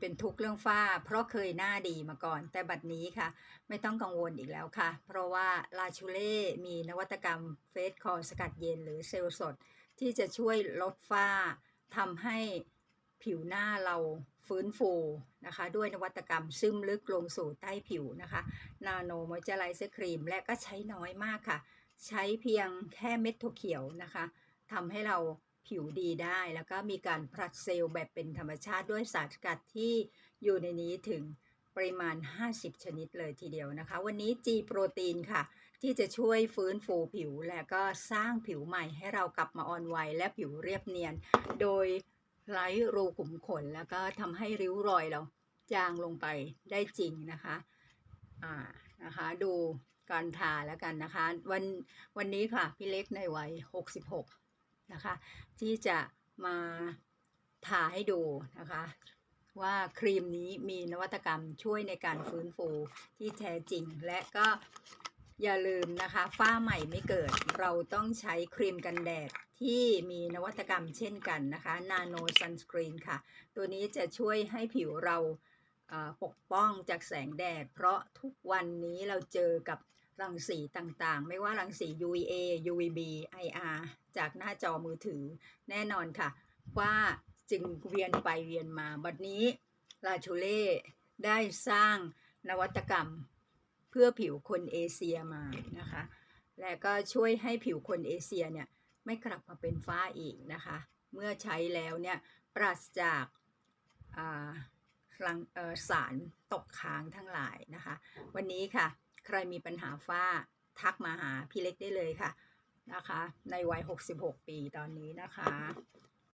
เป็นทุกข์เรื่องฝ้า เพราะเคยหน้าดีมาก่อน แต่บัดนี้ค่ะ ไม่ต้องกังวลอีกแล้วค่ะ เพราะว่าลาชูเล่มีนวัตกรรมเฟสคอร์สกัดเย็นหรือเซลล์สด ที่จะช่วยลดฝ้าทำให้ผิวหน้าเราฟื้นฟูนะคะ ด้วยนวัตกรรมซึมลึกลงสู่ใต้ผิวนะคะนาโนมอยเจอไรเซอร์ครีม และก็ใช้น้อยมากค่ะ ใช้เพียงแค่เม็ดถั่วเขียวนะคะทำให้เรา ผิวดีได้ แล้วก็มีการผลัดเซลล์แบบเป็นธรรมชาติด้วยสารสกัดที่อยู่ในนี้ถึงปริมาณ 50 ชนิดเลยทีเดียวนะคะ วันนี้ G โปรตีนค่ะ ที่จะช่วยฟื้นฟูผิว และก็สร้างผิวใหม่ให้เรากลับมาอ่อนวัยและผิวเรียบเนียน โดยไร้รูขุมขน แล้วก็ทำให้ริ้วรอยเราจางลงไปได้จริงนะคะอ่านะคะดูการทาแล้วกันนะคะ วันวันนี้ค่ะ พี่เล็กในวัย 66 นะคะ ที่จะมาทาให้ดูนะคะ ว่าครีมนี้มีนวัตกรรมช่วยในการฟื้นฟูที่แท้จริง และก็อย่าลืมนะคะ ฝ้าใหม่ไม่เกิด เราต้องใช้ครีมกันแดดที่มีนวัตกรรมเช่นกันนะคะ Nano Sunscreen ค่ะ ตัวนี้จะช่วยให้ผิวเราปกป้องจากแสงแดด เพราะทุกวันนี้เราเจอกับ รังสีต่างๆ ไม่ว่ารังสี UVA UVB IR จากหน้าจอมือถือแน่นอนค่ะ ว่าจึงเวียนไปเวียนมา บัดนี้ลาชูเล่ได้สร้างนวัตกรรมเพื่อผิวคนเอเชียมานะคะ และก็ช่วยให้ผิวคนเอเชียเนี่ยไม่กลับมาเป็นฝ้าอีกนะคะ เมื่อใช้แล้วเนี่ยปราศจากาสารตกค้างทั้งหลายนะคะ วันนี้ค่ะ ใครมีปัญหาฝ้าทักมาหาพี่เล็กได้เลยค่ะนะคะ ในวัย 66 ปีตอนนี้นะคะ